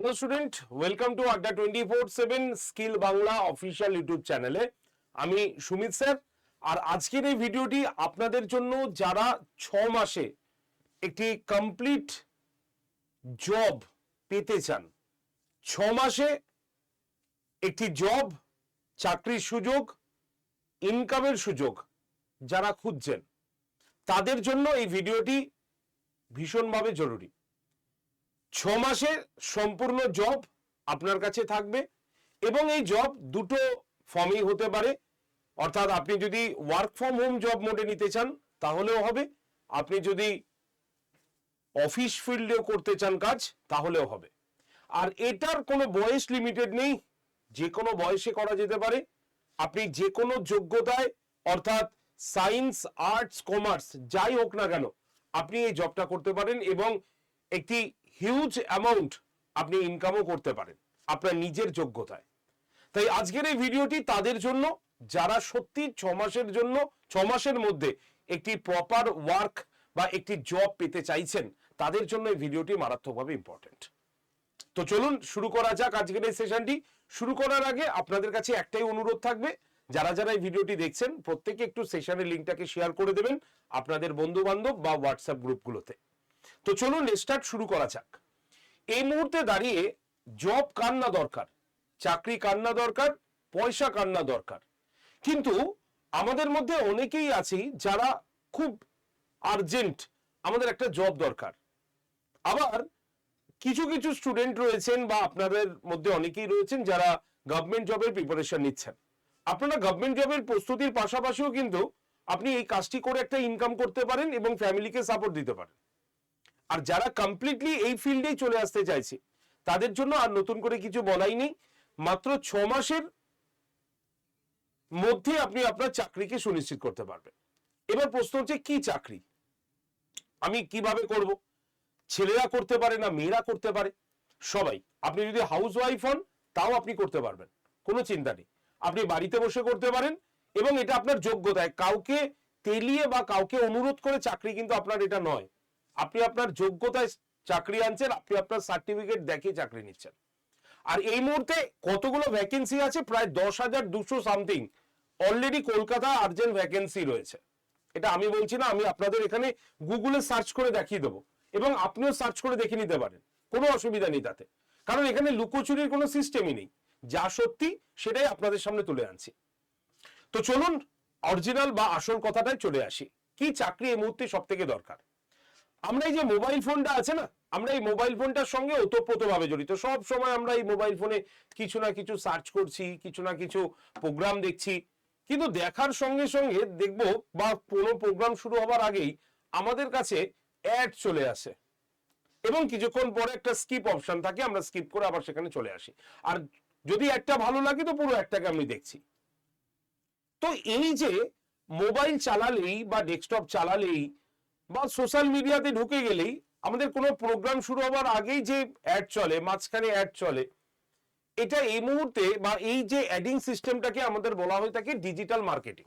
Hello student welcome to Adda twenty four seven skill Bangla official YouTube চ্যানেলে আমি Sumit sir. আর আজকের এই ভিডিওটি আপনাদের জন্য যারা ছ মাসে একটি কমপ্লিট জব পেতে চান, ছ মাসে একটি জব চাকরির সুযোগ ইনকামের সুযোগ যারা খুঁজছেন, তাদের জন্য এই ভিডিওটি ভীষণভাবে জরুরি। ছ মাসে সম্পূর্ণ জব আপনার কাছে থাকবে এবং এই জব দুটো ফর্মেই হতে পারে। অর্থাৎ আপনি যদি ওয়ার্ক ফ্রম হোম জব মোডে নিতে চান, তাহলেও হবে। আপনি যদি অফিস ফিল্ডেও করতে চান কাজ, তাহলেও হবে। আর এটার কোনো বয়স লিমিটেড নেই। যে কোনো বয়সে করা যেতে পারে। আপনি যে কোনো যোগ্যতায়, অর্থাৎ সায়েন্স আর্টস কমার্স যাই হোক না কেন, আপনি এই জবটা করতে পারেন এবং একটি হিউজ অ্যামাউন্ট আপনি ইনকামও করতে পারেন আপনার নিজের যোগ্যতায়। তাই আজকের এই ভিডিওটি তাদের জন্য, যারা সত্যি ছ মাসের জন্য, ছ মাসের মধ্যে একটি প্রপার ওয়ার্ক বা একটি জব পেতে চাইছেন, তাদের জন্য এই ভিডিওটি মারাত্মকভাবে ইম্পর্টেন্ট তো চলুন শুরু করা যাক আজকের এই সেশনটি শুরু করার আগে আপনাদের কাছে একটাই অনুরোধ থাকবে, যারা যারা এই ভিডিওটি দেখছেন, প্রত্যেকে একটু সেশনের লিঙ্কটাকে শেয়ার করে দেবেন আপনাদের বন্ধু বান্ধব বা হোয়াটসঅ্যাপ গ্রুপগুলোতে তো চলুন স্টার্ট শুরু করা যাক। এই মুহূর্তে দাঁড়িয়ে জব কার না দরকার, চাকরি কার না দরকার, পয়সা কার না দরকার। কিন্তু আমাদের মধ্যে অনেকেই আছি যারা খুব আর্জেন্ট আমাদের একটা জব দরকার। আবার কিছু কিছু স্টুডেন্ট রয়েছেন বা আপনাদের মধ্যে অনেকেই রয়েছেন যারা গভর্নমেন্ট জবের প্রিপারেশন নিচ্ছেন। আপনারা গভর্নমেন্ট জবের প্রস্তুতির পাশাপাশিও কিন্তু আপনি এই কাজটি করে একটা ইনকাম করতে পারেন এবং ফ্যামিলিকে সাপোর্ট দিতে পারেন। আর যারা কমপ্লিটলি এই ফিল্ডেই চলে আসতে চাইছে, তাদের জন্য আর নতুন করে কিছু বলাই নেই। মাত্র ছ মাসের মধ্যে আপনি আপনার চাকরিকে সুনিশ্চিত করতে পারবেন। এবার প্রশ্ন হচ্ছে, কি চাকরি? আমি কীভাবে করব? ছেলেরা করতে পারে না, মেয়েরা করতে পারে। সবাই, আপনি যদি হাউস ওয়াইফ হন, তাও আপনি করতে পারবেন, কোনো চিন্তা নেই। আপনি বাড়িতে বসে করতে পারেন এবং এটা আপনার যোগ্যতায়। কাউকে তেলিয়ে বা কাউকে অনুরোধ করে চাকরি কিন্তু আপনার এটা নয়। আপনি আপনার যোগ্যতায় চাকরি আনছেন, আপনি আপনার সার্টিফিকেট দেখিয়ে চাকরি নিচ্ছেন। আর এই মুহূর্তে কতগুলো ভ্যাকেন্সি আছে? প্রায় দশ হাজার দুশো something already Kolkata urgent vacancy রয়েছে। এটা আমি বলছি না, আমি আপনাদের এখানে গুগলে সার্চ করে দেখিয়ে দেবো। এবং আপনিও সার্চ করে দেখে নিতে পারেন। কোনো অসুবিধা নেই তাতে। কারণ এখানে লুকোচুরির কোনো সিস্টেমই নেই। যা সত্যি, সেটাই আপনাদের সামনে তুলে আনছি। তো চলুন অরিজিনাল বা আসল কথাটাই চলে আসি। কি চাকরি এই মুহূর্তে সব থেকে দরকার? আমরা এই যে মোবাইল ফোনটা আছে না, আমরা এই মোবাইল ফোনটার সঙ্গে ওতপ্রোতভাবে জড়িত। সব সময় আমরা এই মোবাইল ফোনে কিছু না কিছু সার্চ করছি, কিছু না কিছু প্রোগ্রাম দেখছি। কিন্তু দেখার সঙ্গে সঙ্গে দেখব বা কোনো প্রোগ্রাম শুরু হবার আগেই আমাদের কাছে অ্যাড চলে আসে। এবং কিছুক্ষণ পরে একটা স্কিপ অপশন থাকে, আমরা স্কিপ করে আবার সেখানে চলে আসি। আর যদি একটা ভালো লাগে তো পুরো একটাকে আমি দেখছি। তো এই যে মোবাইল চালালেই বা ডেস্কটপ চালালেই বা সোশ্যাল মিডিয়াতে ঢুকে গেলেই আমাদের কোনো প্রোগ্রাম শুরু হবার আগেই যে অ্যাড চলে, মাঝখানে অ্যাড চলে, এটা এই মুহূর্তে বা এই যে অ্যাডিং সিস্টেমটাকে আমাদের বলা হয়ে থাকে ডিজিটাল মার্কেটিং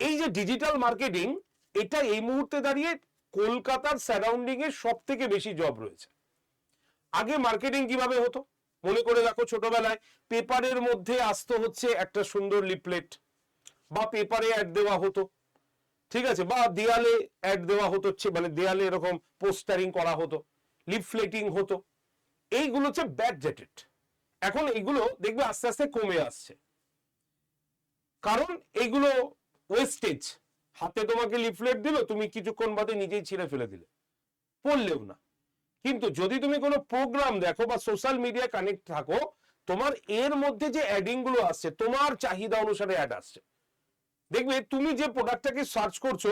এই যে ডিজিটাল মার্কেটিং এটা এই মুহূর্তে দাঁড়িয়ে কলকাতার সারাউন্ডিং এ সব থেকে বেশি জব রয়েছে। আগে মার্কেটিং কীভাবে হতো? মনে করে দেখো ছোটবেলায় পেপারের মধ্যে আসতে হচ্ছে একটা সুন্দর লিপলেট বা পেপারে অ্যাড দেওয়া হতো। ঠিক আছে? বা দেয়ালে অ্যাড দেওয়া হতো মানে দেয়ালে এরকম পোস্টারিং করা হতো লিফলেটিং হতো। এইগুলো হচ্ছে ব্যাকডেটেড এখন এইগুলো দেখবে আস্তে আস্তে কমে আসছে। কারণ এইগুলো ওয়েস্টেজ হাতে তোমাকে লিফলেট দিল, তুমি কিছুক্ষণ বাদে নিজেই ছিঁড়ে ফেলে দিলে। পড়লেও না। কিন্তু যদি তুমি কোনো প্রোগ্রাম দেখো বা সোশ্যাল মিডিয়া কানেক্ট থাকো, তোমার এর মধ্যে যে অ্যাডিংগুলো আসছে, তোমার চাহিদা অনুসারে অ্যাড আসছে। দেখবে তুমি যে প্রোডাক্টটাকে সার্চ করছ,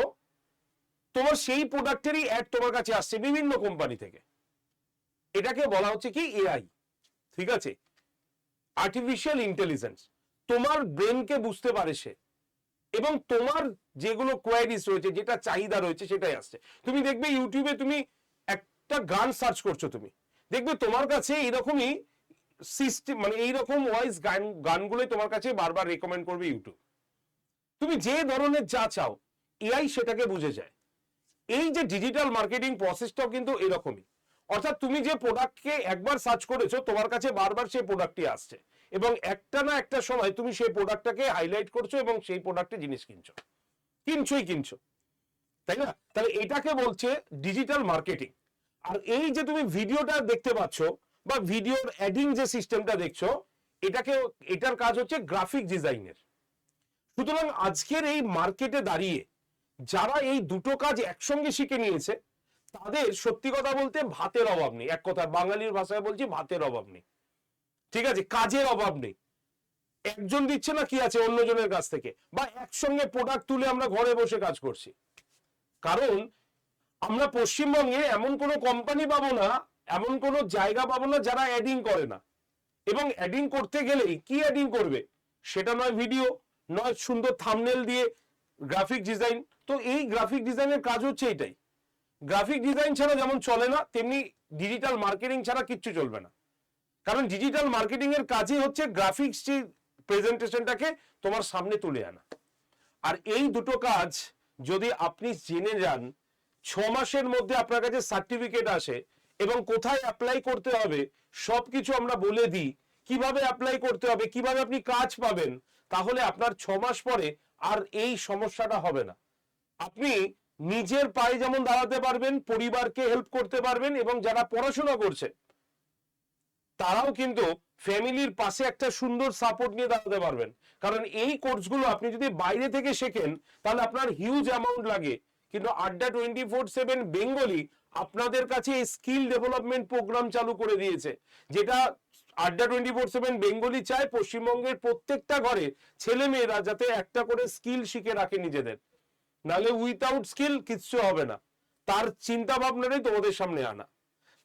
তোমার সেই প্রোডাক্টেরই অ্যাড তোমার কাছে আসছে বিভিন্ন কোম্পানি থেকে। এটাকে বলা হচ্ছে কি এআই ঠিক আছে? আর্টিফিশিয়াল ইন্টেলিজেন্স তোমার ব্রেনকে বুঝতে পারে সে। এবং তোমার যেগুলো কোয়ারিজ রয়েছে, যেটা চাহিদা রয়েছে, সেটাই আসছে। তুমি দেখবে ইউটিউবে তুমি একটা গান সার্চ করছ তুমি। দেখবে তোমার কাছে এইরকমই সিস্টেম মানে এইরকম ওয়াইজ গান, গানগুলোই তোমার কাছে বারবার রেকমেন্ড করবে ইউটিউব তুমি যে ধরনের যা চাও এআই সেটাকে বুঝে যায়। এই যে ডিজিটাল মার্কেটিং প্রসেসটাও কিন্তু এরকমই। অর্থাৎ তুমি যে প্রোডাক্টকে একবার সার্চ করেছ, তোমার কাছে বারবার সেই প্রোডাক্টটি আসছে। এবং একটা না একটা সময় তুমি সেই প্রোডাক্টটাকে হাইলাইট করছ এবং সেই প্রোডাক্টে জিনিস কিনছো। কিনছোই কিনছো। তাই না? তাহলে এটাকে বলছে ডিজিটাল মার্কেটিং আর এই যে তুমি ভিডিওটা দেখতে পাচ্ছ বা ভিডিওর অ্যাডিং যে সিস্টেমটা দেখছ এটাকে এটার কাজ হচ্ছে গ্রাফিক ডিজাইনের সুতরাং আজকের এই মার্কেটে দাঁড়িয়ে যারা এই দুটো কাজ একসঙ্গে শিখে নিয়েছে, তাদের সত্যি কথা বলতে ভাতের অভাব নেই। এক কথা বাঙালির ভাষায় বলছি, ভাতের অভাব নেই। ঠিক আছে? কাজের অভাব নেই। একজন দিচ্ছে না, কি আছে? অন্যজনের কাছ থেকে। বা একসঙ্গে প্রোডাক্ট তুলে আমরা ঘরে বসে কাজ করছি। কারণ আমরা পশ্চিমবঙ্গে এমন কোনো কোম্পানি পাবো না, এমন কোনো জায়গা পাবো না যারা অ্যাডিং করে না। এবং অ্যাডিং করতে গেলেই কি অ্যাডিং করবে? সেটা নয় ভিডিও নয়, সুন্দর থামনেল দিয়ে গ্রাফিক ডিজাইন তো এই গ্রাফিক ডিজাইনের কাজ হচ্ছে এটাই। গ্রাফিক ডিজাইন ছাড়া যেমন চলে না, তেমনি ডিজিটাল মার্কেটিং ছাড়া কিচ্ছু চলবে না। কারণ ডিজিটাল মার্কেটিং এর কাজই হচ্ছে গ্রাফিক্স প্রেজেন্টেশনটাকে তোমার সামনে তুলে আনা। আর এই দুটো কাজ যদি আপনি জেনে যান, ছ মাসের মধ্যে আপনার কাছে সার্টিফিকেট আসে এবং কোথায় অ্যাপ্লাই করতে হবে, সবকিছু আমরা বলে দিই। কীভাবে অ্যাপ্লাই করতে হবে, কীভাবে আপনি কাজ পাবেন তাহলে আপনার ছ মাস পরে আর এই সমস্যাটা হবে না। আপনি নিজের পায়ে যেমন দাঁড়াতে পারবেন, পরিবারকে হেল্প করতে পারবেন এবং যারা পড়াশোনা করছে, তারাও কিন্তু ফ্যামিলির পাশে একটা সুন্দর সাপোর্ট নিয়ে দাঁড়াতে পারবেন। কারণ এই কোর্সগুলো আপনি যদি বাইরে থেকে শেখেন, তাহলে আপনার হিউজ অ্যামাউন্ট লাগে। কিন্তু আড্ডা টোয়েন্টি ফোর সেভেন বেঙ্গলি আপনাদের কাছে এই স্কিল ডেভেলপমেন্ট প্রোগ্রাম চালু করে দিয়েছে, যেটা আড্ডা টোয়েন্টি ফোর সেভেন বেঙ্গলি চায় পশ্চিমবঙ্গের প্রত্যেকটা ঘরে ছেলে মেয়েরা যাতে একটা করে স্কিল শিখে রাখে নিজেদের। নাহলে উইথাউট স্কিল কিচ্ছু হবে না। তার চিন্তা ভাবনাটাই তোমাদের সামনে আনা।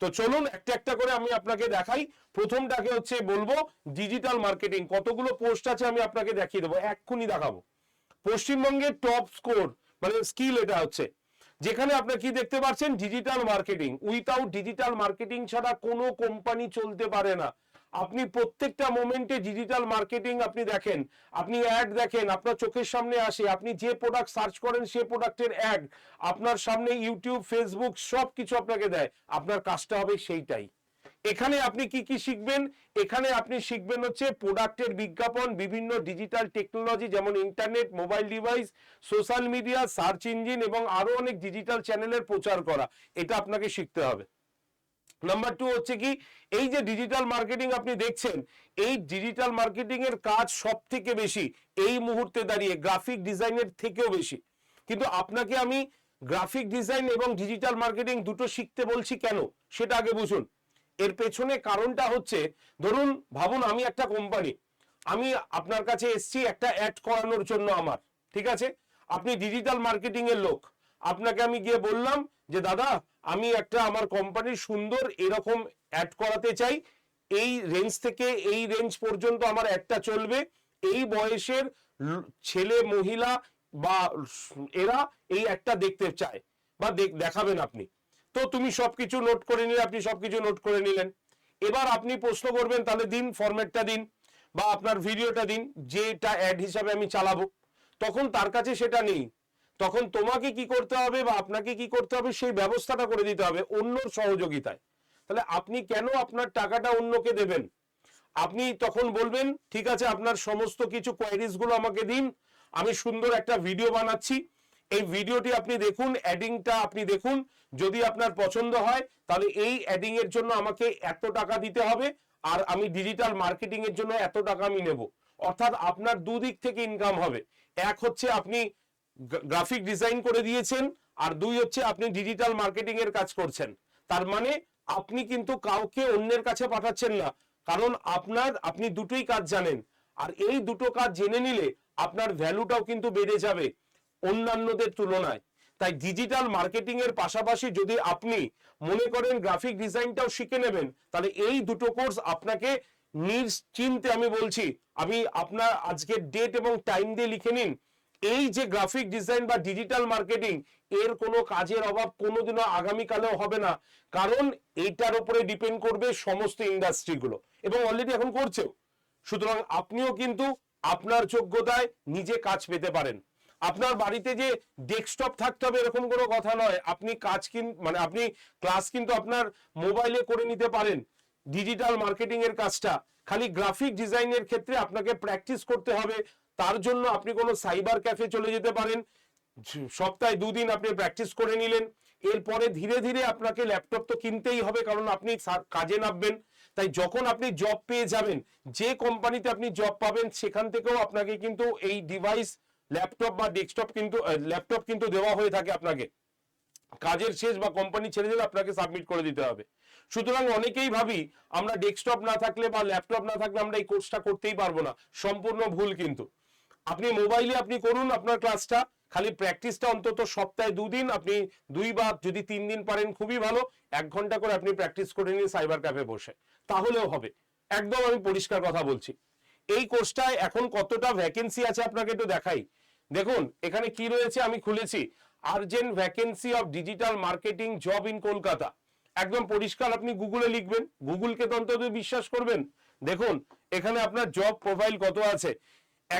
তো চলুন, একটা একটা করে আমি আপনাকে দেখাই। প্রথমটাকে হচ্ছে বলব ডিজিটাল মার্কেটিং কতগুলো পোস্ট আছে আমি আপনাকে দেখিয়ে দেবো। এক্ষুনি দেখাবো। পশ্চিমবঙ্গের টপ স্কোর মানে স্কিল এটা হচ্ছে। যেখানে আপনি কি দেখতে পাচ্ছেন? Digital marketing without digital marketing ছাড়া কোনো কোম্পানি চলতে পারে না। আপনি প্রত্যেকটা মোমেন্টে ডিজিটাল মার্কেটিং আপনি দেখেন, আপনি অ্যাড দেখেন, আপনার চোখের সামনে আসে, আপনি যে প্রোডাক্ট সার্চ করেন সে প্রোডাক্টের অ্যাড আপনার সামনে ইউটিউব ফেসবুক সব কিছু আপনাকে দেয়, আপনার কাজটা হবে সেইটাই। এখানে আপনি কি কি শিখবেন? এখানে আপনি শিখবেন হচ্ছে প্রোডাক্টের বিজ্ঞাপন, বিভিন্ন ডিজিটাল টেকনোলজি যেমন internet mobile device social media search engine এবং আরও অনেক ডিজিটাল চ্যানেলের প্রচার করা। এটা আপনাকে শিখতে হবে। নাম্বার টু হচ্ছে কি, এই যে ডিজিটাল মার্কেটিং আপনি দেখছেন, এই ডিজিটাল মার্কেটিং এর কাজ সব থেকে বেশি এই মুহূর্তে দাঁড়িয়ে গ্রাফিক ডিজাইনের থেকেও বেশি। কিন্তু আপনাকে আমি গ্রাফিক ডিজাইন এবং ডিজিটাল মার্কেটিং দুটো শিখতে বলছি কেন, সেটা আগে বুঝুন। এর পেছনে কারণটা হচ্ছে, ধরুন, ভাবুন আমি একটা কোম্পানি আমি আপনার কাছে এসছি একটা অ্যাড করানোর জন্য আমার, ঠিক আছে? আপনি ডিজিটাল মার্কেটিং এর লোক, আপনাকে আমি গিয়ে বললাম যে দাদা, আমি একটা আমার কোম্পানির সুন্দর এরকম অ্যাড করাতে চাই। এই রেঞ্জ থেকে এই রেঞ্জ পর্যন্ত আমার একটা চলবে। এই বয়সের ছেলে, মহিলা বা এরা এই একটা দেখতে চায় বা দেখ- দেখাবেন আপনি। তো তুমি সবকিছু নোট করে নিলে, আপনি সবকিছু নোট করে নিলেন। এবার আপনি প্রশ্ন করবেন, তাহলে দিন ফরম্যাটটা দিন বা আপনার ভিডিওটা দিন, যেটা অ্যাড হিসাবে আমি চালাবো। তখন তার কাছে সেটা নেই। তখন তোমাকে কি করতে হবে বা আপনাকে কি করতে হবে সেই ব্যবস্থাটা করে দিতে হবে অন্যর সহযোগিতায়। তাহলে আপনি কেন আপনার টাকাটা অন্যকে দেবেন? আপনি তখন বলবেন, ঠিক আছে, আপনার সমস্ত কিছু কোয়ারিজগুলো আমাকে দিন, আমি সুন্দর একটা ভিডিও বানাচ্ছি। এই ভিডিওটি আপনি দেখুন অ্যাডিংটা আপনি দেখুন, যদি আপনার পছন্দ হয়, তাহলে এই অ্যাডিং এর জন্য আমাকে এত টাকা দিতে হবে, আর আমি ডিজিটাল মার্কেটিং এর জন্য এত টাকা আমি নেব। অর্থাৎ আপনার দুদিক থেকে ইনকাম হবে। এক হচ্ছে আপনি গ্রাফিক ডিজাইন করে দিয়েছেন, আর দুই হচ্ছে আপনি ডিজিটাল মার্কেটিং এর কাজ করছেন। তার মানে আপনি কিন্তু কাউকে অন্যের কাছে পাঠাচ্ছেন না, কারণ আপনার, আপনি দুটোই কাজ জানেন, আর এই দুটো কাজ জেনে নিলে আপনার ভ্যালুটাও কিন্তু বেড়ে যাবে অন্যান্যদের তুলনায়। তাই ডিজিটাল মার্কেটিং এর পাশাপাশি যদি আপনি মনে করেন গ্রাফিক ডিজাইনটাও শিখে নেবেন, তাহলে এই দুটো কোর্স আপনাকে নিশ্চিন্তে আমি বলছি, আমি আপনার আজকের ডেট এবং টাইম দিয়ে লিখে নিন। এই যে গ্রাফিক ডিজাইন বা ডিজিটাল মার্কেটিং এর কোনো কাজের অভাব কোনোদিনও আগামীকালেও হবে না। কারণ এইটার উপরে ডিপেন্ড করবে সমস্ত ইন্ডাস্ট্রিগুলো এবং অলরেডি এখন করছেও। সুতরাং আপনিও কিন্তু আপনার যোগ্যতায় নিজে কাজ পেতে পারেন। আপনার বাড়িতে যে ডেস্কটপ থাকতে হবে এরকম কোনো কথা নয়। আপনি কাজ কিন মানে আপনি ক্লাস কিন্তু আপনার মোবাইলে করে নিতে পারেন। ডিজিটাল মার্কেটিং এর কাজটা। খালি গ্রাফিক ডিজাইনের ক্ষেত্রে আপনাকে প্র্যাকটিস করতে হবে। তার জন্য আপনি কোনো সাইবার ক্যাফে চলে যেতে পারেন। সপ্তাহে দুদিন আপনি প্র্যাকটিস করে নিলেন। এরপরে ধীরে ধীরে আপনাকে ল্যাপটপ তো কিনতেই হবে, কারণ আপনি কাজে নামবেন। তাই যখন আপনি জব পেয়ে যাবেন, যে কোম্পানিতে আপনি জব পাবেন, সেখান থেকেও আপনাকে কিন্তু এই ডিভাইস ল্যাপটপ বা ডেস্কটপ কিন্তু ল্যাপটপ কিন্তু দেওয়া হয়ে থাকে আপনাকে। কাজের শেষ বা কোম্পানি ছেড়ে দিলে আপনাকে সাবমিট করে দিতে হবে। সুতরাং অনেকেই ভাবি, আমরা ডেস্কটপ না থাকলে বা ল্যাপটপ না থাকলে আমরা এই কোর্সটা করতেই পারব না। সম্পূর্ণ ভুল কিন্তু। আপনি মোবাইলে আপনি করুন আপনার ক্লাসটা খালি প্র্যাকটিসটা অন্তত সপ্তাহে দুদিন, আপনি দুই বা যদি তিন দিন পারেন, খুবই ভালো। এক ঘণ্টা করে আপনি প্র্যাকটিস করে নিন সাইবার ক্যাফে বসে। তাহলেও হবে। একদম আমি পরিষ্কার কথা বলছি। এই কোর্সটায় এখন কতটা ভ্যাকেন্সি আছে আপনাকে একটু দেখাই। দেখুন, এখানে কি রয়েছে আমি খুলেছি। Urgent vacancy of digital marketing job in Kolkata একদম পরিষ্কার আপনি গুগলে লিখবেন। গুগলকে তো অন্তত বিশ্বাস করবেন। দেখুন, এখানে আপনার জব প্রোফাইল কত আছে?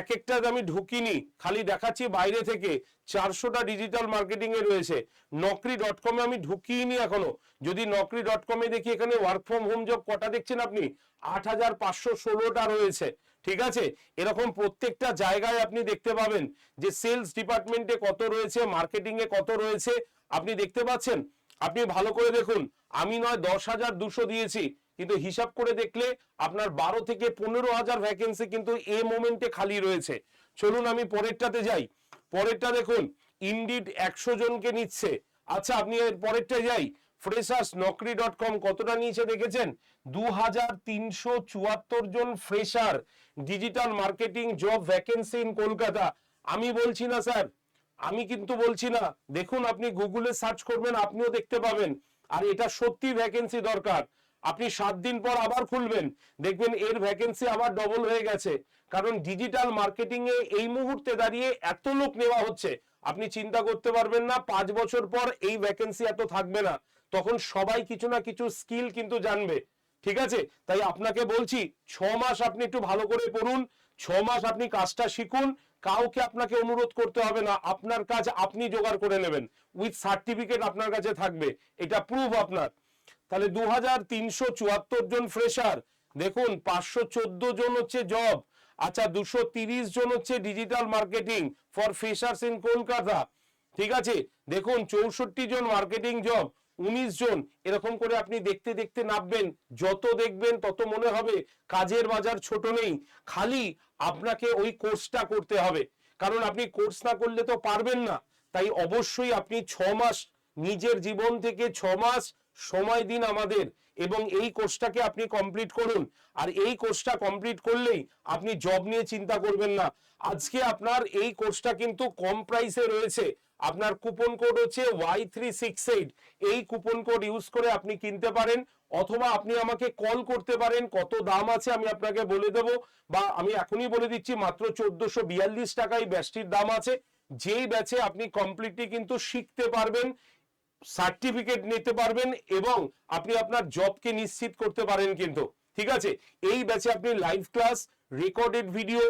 এক একটা আমি ঢুকিনি, খালি দেখাচ্ছি বাইরে থেকে। চারশোটা ডিজিটাল মার্কেটিং এ রয়েছে। নকরি ডট কমে আমি ঢুকিনি এখনও। যদি নকরি ডট কমে দেখি এখানে ওয়ার্ক ফ্রম হোম জব কটা দেখছেন আপনি? আট হাজার পাঁচশো ষোলোটা রয়েছে। ঠিক আছে? এরকম প্রত্যেকটা জায়গায় আপনি দেখতে পাবেন যে সেলস ডিপার্টমেন্টে কত রয়েছে মার্কেটিং এ কত রয়েছে। আপনি দেখতে পাচ্ছেন? আপনি ভালো করে দেখুন, আমি নয়, দশ হাজার দুশো দিয়েছি। কিন্তু হিসাব করে দেখলে আপনার বারো থেকে পনেরো হাজার ভ্যাকেন্সি কিন্তু এ মোমেন্টে খালি রয়েছে। চলুন আমি পরেরটাতে যাই। পরেরটা দেখুন ইন্ডিড একশো জনকে নিচ্ছে। আচ্ছা আপনি এর পরেরটা যাই। ফ্রেশার্স নকরি ডট কম কতটা নিয়েছে দেখেছেন? দু হাজার তিনশো চুয়াত্তর জন fresher digital marketing job vacancy in Kolkata আমি বলছি না, স্যার। আমি কিন্তু বলছি না। দেখুন, আপনি গুগলে সার্চ করবেন, আপনিও দেখতে পাবেন। আর এটা সত্যি ভ্যাকেন্সি দরকার। আপনি সাত দিন পর আবার খুলবেন। দেখবেন এর ভ্যাকেন্সি আবার ডবল হয়ে গেছে। কারণ ডিজিটাল মার্কেটিং এ এই মুহূর্তে দাঁড়িয়ে এত লোক নেওয়া হচ্ছে। আপনি চিন্তা করতে পারবেন না, পাঁচ বছর পর এই ভ্যাকেন্সি এত থাকবে না। তখন সবাই কিছু না কিছু স্কিল কিন্তু জানবে। ঠিক আছে? তাই আপনাকে বলছি, ছ মাস আপনি একটু ভালো করে পড়ুন, ছ মাস আপনি কাজটা শিখুন। কাউকে আপনাকে অনুরোধ করতে হবে না, আপনার কাজ আপনি জোগাড় করে নেবেন। উইথ সার্টিফিকেট আপনার কাছে থাকবে। এটা প্রুফ আপনার। তাহলে দু হাজার তিনশো চুয়াত্তর জন ফ্রেশার দেখুন, পাঁচশো চোদ্দ জন হচ্ছে জব আচ্ছা দুশো জন হচ্ছে digital marketing for freshers in Kolkata ঠিক আছে? দেখুন, চৌষট্টি জন মার্কেটিং জব উনিশ জন। এরকম করে আপনি দেখতে দেখতে নামবেন, যত দেখবেন তত মনে হবে কাজের বাজার ছোট নেই। খালি আপনাকে ওই কোর্সটা করতে হবে। কারণ আপনি কোর্স না করলে তো পারবেন না। তাই অবশ্যই আপনি ছ মাস, নিজের জীবন থেকে ছ মাস সময় দিন আমাদের এবং এই কোর্সটাকে আপনি কমপ্লিট করুন। আর এই কোর্সটা কমপ্লিট করলেই আপনি জব নিয়ে চিন্তা করবেন না। আজকে আপনার এই কোর্সটা কিন্তু কম প্রাইসে রয়েছে। আপনার কুপন কোড হচ্ছে ওয়াই থ্রি সিক্স এইট এই কুপন কোড ইউজ করে আপনি কিনতে পারেন অথবা আপনি আমাকে কল করতে পারেন, কত দাম আছে আমি আপনাকে বলে দেব। বা আমি এখনই বলে দিচ্ছি, মাত্র চোদ্দশো বিয়াল্লিশ টাকায় ব্যাচটির দাম আছে। যেই ব্যাচে আপনি কমপ্লিটলি কিন্তু শিখতে পারবেন। সার্টিফিকেট নিতে পারবেন এবং আপনি আপনার জবকে নিশ্চিত করতে পারেন কিন্তু। ঠিক আছে? এই ব্যাচে আপনি live class recorded video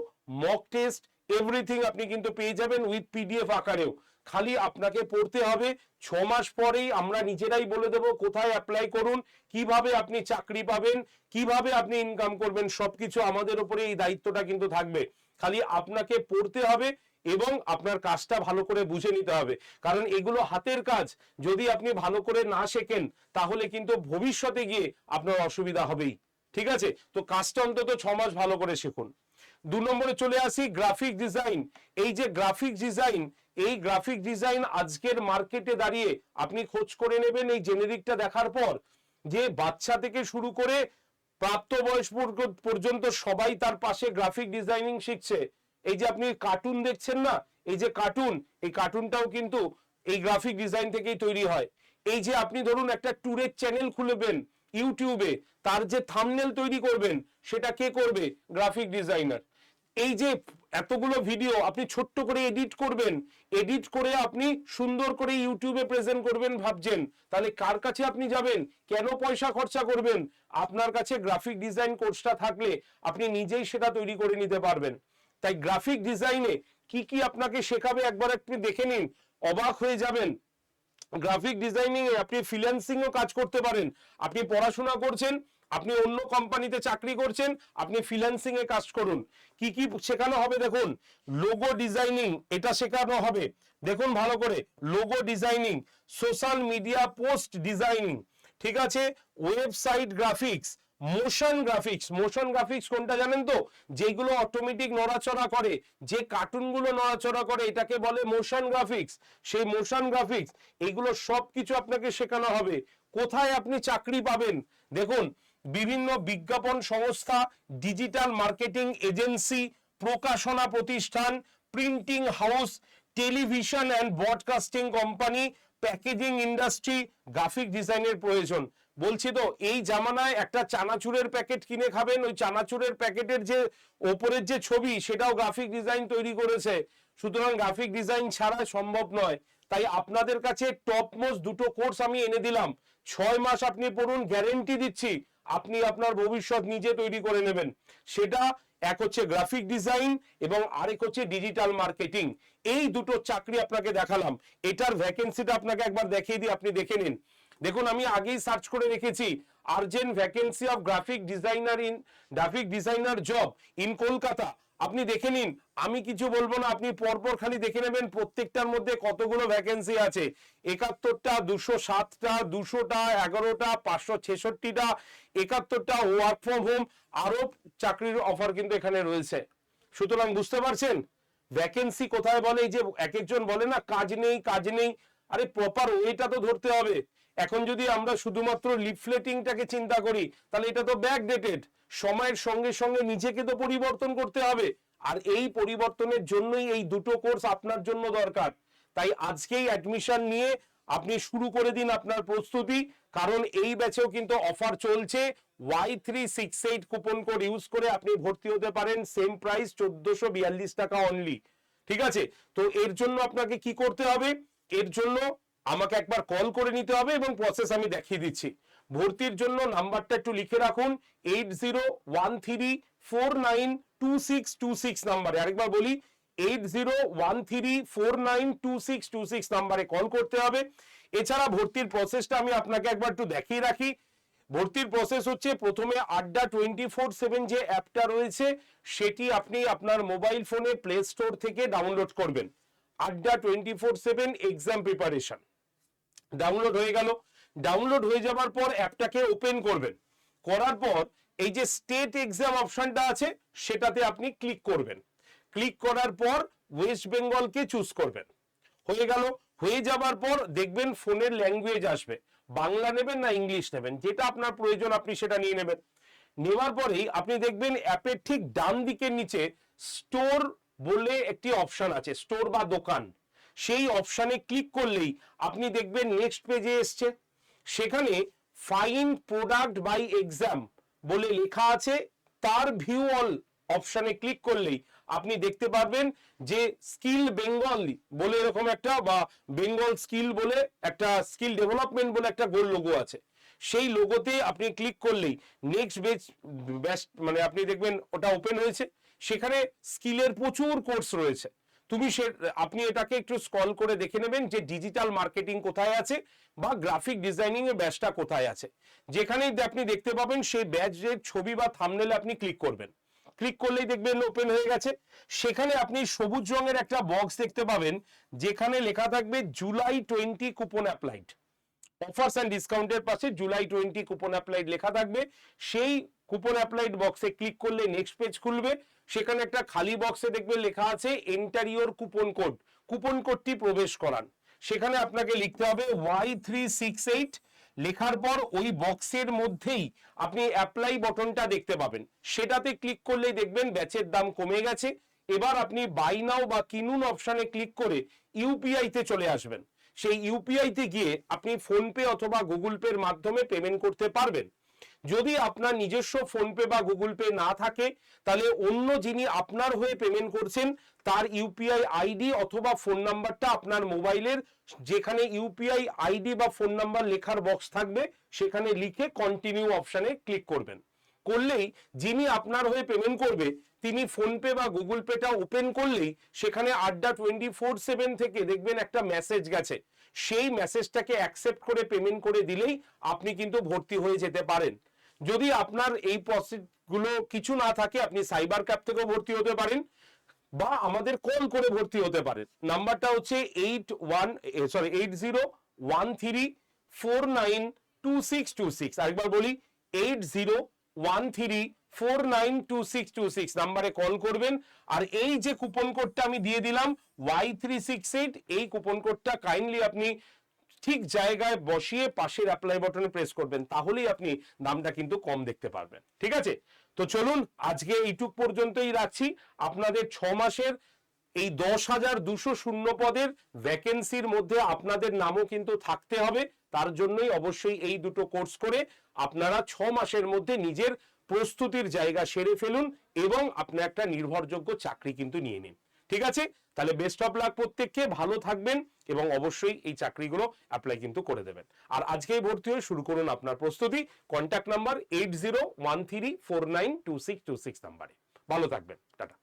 mock test everything আপনি কিন্তু পেয়ে যাবেন উইথ পিডিএফ আকারেও। খালি আপনাকে পড়তে হবে, ছ মাস পরেই আমরা নিজেরাই বলে দেব কোথায় অ্যাপ্লাই করুন, কীভাবে আপনি চাকরি পাবেন, কীভাবে আপনি ইনকাম করবেন, সবকিছু আমাদের উপরে এই দায়িত্বটা কিন্তু থাকবে। খালি আপনাকে পড়তে হবে এবং আপনার কাজটা ভালো করে বুঝে নিতে হবে। কারণ এগুলো হাতের কাজ। যদি আপনি ভালো করে না শেখেন, তাহলে কিন্তু ভবিষ্যতে গিয়ে আপনার অসুবিধা হবেই। ঠিক আছে? তো কাজটা অন্তত ছ মাস ভালো করে শিখুন। দু নম্বরে চলে আসি গ্রাফিক ডিজাইন। এই যে গ্রাফিক ডিজাইন, এই গ্রাফিক ডিজাইন আজকের মার্কেটে দাঁড়িয়ে আপনি খোঁজ করে নেবেন এই জেনেরিকটা দেখার পর, যে বাচ্চা থেকে শুরু করে প্রাপ্তবয়স পর্য- পর্যন্ত সবাই তার পাশে গ্রাফিক ডিজাইনিং শিখছে। এই যে আপনি কার্টুন দেখছেন না, এই যে কার্টুন এই কার্টুনটাও কিন্তু এই গ্রাফিক ডিজাইন থেকেই তৈরি হয়। এই যে আপনি ধরুন একটা ট্যুরের চ্যানেল খুলবেন ইউটিউবে, তার যে থামনেল তৈরি করবেন, সেটা কে করবে? গ্রাফিক ডিজাইনার এই যে এতগুলো ভিডিও আপনি ছোট্ট করে এডিট করবেন এডিট করে আপনি সুন্দর করে ইউটিউবে প্রেজেন্ট করবেন ভাবছেন, তাহলে কার কাছে আপনি যাবেন? কেন পয়সা খরচা করবেন? আপনার কাছে গ্রাফিক ডিজাইন কোর্সটা থাকলে আপনি নিজেই সেটা তৈরি করে নিতে পারবেন। তাই গ্রাফিক ডিজাইনে কি কি আপনাকে শেখাবে একবার আপনি দেখে নিন। অবাক হয়ে যাবেন। গ্রাফিক ডিজাইনিং এ আপনি ফ্রিল্যান্সিং ও কাজ করতে পারেন। আপনি পড়াশোনা করছেন, আপনি অন্য কোম্পানিতে চাকরি করছেন, আপনি ফ্রিল্যান্সিং এ কাজ করুন। কি কি শেখানো হবে দেখুন। লোগো ডিজাইনিং এটা শেখানো হবে। দেখুন ভালো করে logo designing social media post designing ঠিক আছে? Website graphics motion graphics motion graphics কোনটা জানেন তো? যেগুলো অটোমেটিক নড়াচড়া করে, যে কার্টুনগুলো নড়াচড়া করে, এটাকে বলে মোশন গ্রাফিক্স সেই মোশন গ্রাফিক্স এগুলো সব কিছু আপনাকে শেখানো হবে। কোথায় আপনি চাকরি পাবেন? দেখুন, বিভিন্ন বিজ্ঞাপন সংস্থা ডিজিটাল মার্কেটিং এজেন্সি প্রকাশনা প্রতিষ্ঠান printing house television and broadcasting company packaging industry graphic ডিজাইনের প্রয়োজন। বলছি তো, এই জামানায় একটা চানাচুরের প্যাকেট কিনে খাবেন, ওই চানাচুরের প্যাকেটের যে ওপরের যে ছবি, সেটাও গ্রাফিক ডিজাইন তৈরি করেছে। সুতরাং গ্রাফিক ডিজাইন ছাড়া সম্ভব নয়। তাই আপনাদের কাছে টপ মোস্ট দুটো কোর্স আমি এনে দিলাম। ছয় মাস আপনি পড়ুন গ্যারেন্টি দিচ্ছি, আপনি আপনার ভবিষ্যৎ নিজে তৈরি করে নেবেন। সেটা এক হচ্ছে গ্রাফিক ডিজাইন এবং আরেক হচ্ছে ডিজিটাল মার্কেটিং এই দুটো চাকরি আপনাকে দেখালাম। এটার ভ্যাকেন্সিটা আপনাকে একবার দেখিয়ে দিই, আপনি দেখে নিন। দেখুন, আমি আগেই সার্চ করে রেখেছি urgent vacancy of graphic designer in graphic designer job in Kolkata আপনি দেখে নিন, আমি কিছু বলব না, আপনি পরপর খালি দেখে নেবেন প্রত্যেকটার মধ্যে কতগুলো ভ্যাকেন্সি আছে। একাত্তরটা, দুশো সাতটা দুশোটা, এগারোটা, পাঁচশো ছেষট্টিটা, একাত্তরটা ওয়ার্ক ফ্রম হোম আরও চাকরির অফার কিন্তু এখানে রয়েছে। সুতরাং বুঝতে পারছেন? ভ্যাকেন্সি কোথায় বলে? এই যে এক একজন বলে না, কাজ নেই কাজ নেই। আরে প্রপার ওয়েটা তো ধরতে হবে। এখন যদি আমরা শুধুমাত্র লিফলেটিংটাকে চিন্তা করি, তাহলে এটা তো ব্যাক ডেটেড সময়ের সঙ্গে সঙ্গে নিজেকে তো পরিবর্তন করতে হবে। আর এই পরিবর্তনের জন্যই এই দুটো কোর্স আপনার জন্য দরকার। তাই আজকেই অ্যাডমিশন নিয়ে আপনি শুরু করে দিন আপনার প্রস্তুতি। কারণ এই ব্যাচেও কিন্তু অফার চলছে। Y three six eight coupon code use করে আপনি ভর্তি হতে পারেন। সেম প্রাইস চোদ্দশো বিয়াল্লিশ টাকা অনলি ঠিক আছে? তো এর জন্য আপনাকে কি করতে হবে? এর জন্য আমাকে একবার কল করে নিতে হবে এবং প্রসেস আমি দেখিয়ে দিচ্ছি। ভর্তির জন্য নাম্বারটা একটু লিখে রাখুন eight zero one three four nine two six two six নাম্বারে। আরেকবার বলি eight zero one three four nine two six two six নাম্বারে কল করতে হবে। এছাড়া ভর্তির প্রসেসটা আমি আপনাকে একবার একটু দেখিয়ে রাখি। ভর্তির প্রসেস হচ্ছে প্রথমে আড্ডা টোয়েন্টি ফোর সেভেন যে অ্যাপটা রয়েছে, সেটি আপনি আপনার মোবাইল ফোনে প্লে স্টোর থেকে ডাউনলোড করবেন। Adda twenty four seven exam preparation download হয়ে গেল। ডাউনলোড হয়ে যাবার পর অ্যাপটাকে ওপেন করবেন। করার পর এই যে স্টেট এক্সাম অপশনটা আছে, সেটাতে আপনি ক্লিক করবেন। ক্লিক করার পর ওয়েস্ট বেঙ্গলকে চুজ করবেন। হয়ে গেল। হয়ে যাবার পর দেখবেন ফোনের ল্যাঙ্গুয়েজ আসবে। বাংলা নেবেন না ইংলিশ নেবেন? যেটা আপনার প্রয়োজন, আপনি সেটা নিয়ে নেবেন। নেওয়ার পরেই আপনি দেখবেন অ্যাপের ঠিক ডান দিকের নিচে স্টোর বলে একটি অপশন আছে। স্টোর বা দোকান। সেই অপশানে ক্লিক করলেই আপনি দেখবেন নেক্সট পেজে এসছে। সেখানে ফাইন প্রোডাক্ট বাই এক্সাম বলে লেখা আছে। তার ভিউ অল অপশনে ক্লিক করলেই আপনি দেখতে পারবেন যে স্কিল বেঙ্গল বলে এরকম একটা বা বেঙ্গল স্কিল বলে একটা স্কিল ডেভেলপমেন্ট বলে একটা গোল লোগো আছে। সেই লোগোতে আপনি ক্লিক করলেই নেক্সট বেজ বেস্ট মানে আপনি দেখবেন ওটা ওপেন হয়েছে। সেখানে স্কিলের প্রচুর কোর্স রয়েছে। তুমি সে, আপনি এটাকে একটু স্কল করে দেখে নেবেন যে ডিজিটাল মার্কেটিং কোথায় আছে বা গ্রাফিক ডিজাইনিং এর ব্যাচটা কোথায় আছে। যেখানেই আপনি দেখতে পাবেন সেই ব্যাচের ছবি বা থামনেলে আপনি ক্লিক করবেন। ক্লিক করলেই দেখবেন ওপেন হয়ে গেছে। সেখানে আপনি সবুজ রঙের একটা বক্স দেখতে পাবেন, যেখানে লেখা থাকবে July twenty coupon applied offers and ডিসকাউন্টের পাশে জুলাই টোয়েন্টি কুপন অ্যাপ্লাইড লেখা থাকবে। সেই কুপন অ্যাপ্লাইড বক্সে ক্লিক করলে নেক্সট পেজ খুলবে। সেখানে একটা খালি বক্সে দেখবে লেখা আছে এন্টারিওর কুপন কোড কুপন কোডটি প্রবেশ করান। সেখানে আপনাকে লিখতে হবে ওয়াই থ্রি সিক্স এইট লেখার পর ওই বক্সের মধ্যেই আপনি অ্যাপ্লাই বটনটা দেখতে পাবেন। সেটাতে ক্লিক করলেই দেখবেন ব্যাচের দাম কমে গেছে। এবার আপনি বাই নাও বা কিনুন অপশানে ক্লিক করে ইউপিআই তে চলে আসবেন। সেই ইউপিআই তে গিয়ে আপনি ফোনপে অথবা গুগল পের মাধ্যমে পেমেন্ট করতে পারবেন। যদি আপনার নিজস্ব ফোনপে বা গুগল পে না থাকে, তাহলে অন্য যিনি আপনার হয়ে পেমেন্ট করছেন, তার ইউপিআই আইডি অথবা ফোন নাম্বারটা আপনার মোবাইলের, যেখানে ইউপিআই আইডি বা ফোন নাম্বার লেখার বক্স থাকবে, সেখানে লিখে কন্টিনিউ অপশানে ক্লিক করবেন। করলেই যিনি আপনার হয়ে পেমেন্ট করবে, তিনি ফোনপে বা গুগল পেটা ওপেন করলেই, সেখানে আড্ডা টোয়েন্টি ফোর সেভেন থেকে দেখবেন একটা মেসেজ গেছে। সেই মেসেজটাকে অ্যাকসেপ্ট করে পেমেন্ট করে দিলেই আপনি কিন্তু ভর্তি হয়ে যেতে পারেন। যদি আপনার এই গুলো কিছু না থাকে, আপনি সাইবার ক্যাপ থেকেও ভর্তি হতে পারেন বা আমাদের কল করে ভর্তি হতে পারেন। নাম্বারটা হচ্ছে eight one sorry eight zero one three four nine two six two six. আরেকবার বলি, eight zero one three four nine two six two six. নাম্বারে কল করবেন। আর এই যে কুপন কোডটা আমি দিয়ে দিলাম, ওয়াই থ্রি সিক্স এইট, এই কুপন কোডটা কাইন্ডলি আপনি ঠিক জায়গায় বসিয়ে পাশের অ্যাপ্লাই বাটনে প্রেস করবেন, তাহলেই আপনি দামটা কিন্তু কম দেখতে পারবেন। ঠিক আছে? তো চলুন, আজকে এইটুক পর্যন্তই রাখছি। আপনাদের ছ মাসের এই দশ হাজার দুশো শূন্য পদের ভ্যাকেন্সির মধ্যে আপনাদের নামও কিন্তু থাকতে হবে। তার জন্যই অবশ্যই এই দুটো কোর্স করে আপনারা ছ মাসের মধ্যে নিজের প্রস্তুতির জায়গা সেরে ফেলুন এবং আপনি একটা নির্ভরযোগ্য চাকরি কিন্তু নিয়ে নিন। ঠিক আছে? তাহলে বেস্ট অফ লাক প্রত্যেককে, ভালো থাকবেন এবং অবশ্যই এই চাকরিগুলো অ্যাপ্লাই কিন্তু করে দেবেন। আর আজকেই ভর্তি হয়ে শুরু করুন আপনার প্রস্তুতি। Contact number eight zero one three four nine two six two six নাম্বারে ভালো থাকবেন। টাটা।